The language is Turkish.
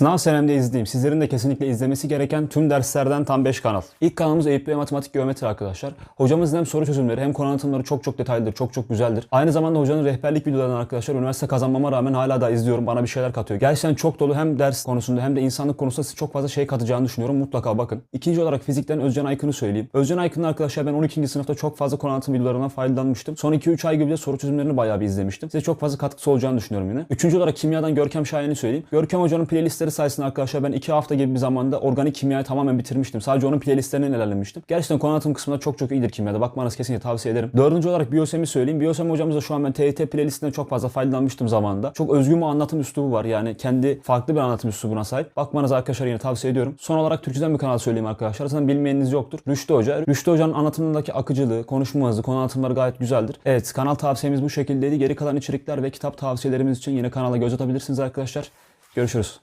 Sınav senemde izlediğim, sizlerin de kesinlikle izlemesi gereken tüm derslerden tam 5 kanal. İlk kanalımız Eyüp Matematik Geometri arkadaşlar. Hocamızın hem soru çözümleri hem konu anlatımları çok çok detaylıdır, çok çok güzeldir. Aynı zamanda hocanın rehberlik videolarını arkadaşlar üniversite kazanmama rağmen hala da izliyorum. Bana bir şeyler katıyor. Gerçekten çok dolu hem ders konusunda hem de insanlık konusunda size çok fazla şey katacağını düşünüyorum. Mutlaka bakın. İkinci olarak fizikten Özcan Aykın'ı söyleyeyim. Özcan Aykın'ı arkadaşlar ben 12. sınıfta çok fazla konu anlatım videolarından faydalanmıştım. Son 2-3 ay gibi de soru çözümlerini bayağı bir izlemiştim. Size çok fazla katkısı olacağını düşünüyorum yine. Üçüncü olarak kimyadan Görkem Şahin'i söyleyeyim. Görkem Hoca'nın playlistleri sayesinde arkadaşlar ben 2 hafta gibi bir zamanda organik kimyayı tamamen bitirmiştim. Sadece onun playlistlerini ilerlemiştim. Gerçekten konu anlatım kısmında çok çok iyidir kimyada. Bakmanızı kesinlikle tavsiye ederim. Dördüncü olarak Biyosem'i söyleyeyim. Biyosem hocamız da şu an ben TYT playlistinden çok fazla faydalanmıştım zamanında. Çok özgün bir anlatım üslubu var. Yani kendi farklı bir anlatım üslubuna sahip. Bakmanızı arkadaşlar yine tavsiye ediyorum. Son olarak Türkçeden bir kanal söyleyeyim arkadaşlar. Zaten bilmeyeniniz yoktur. Rüştü Hoca. Rüştü Hoca'nın anlatımındaki akıcılığı, konuşma hızı, konu anlatımları gayet güzeldir. Evet kanal tavsiyemiz bu şekildeydi. Geri kalan içerikler ve kitap tavsiyelerimiz için yine kanala göz atabilirsiniz arkadaşlar. Görüşürüz.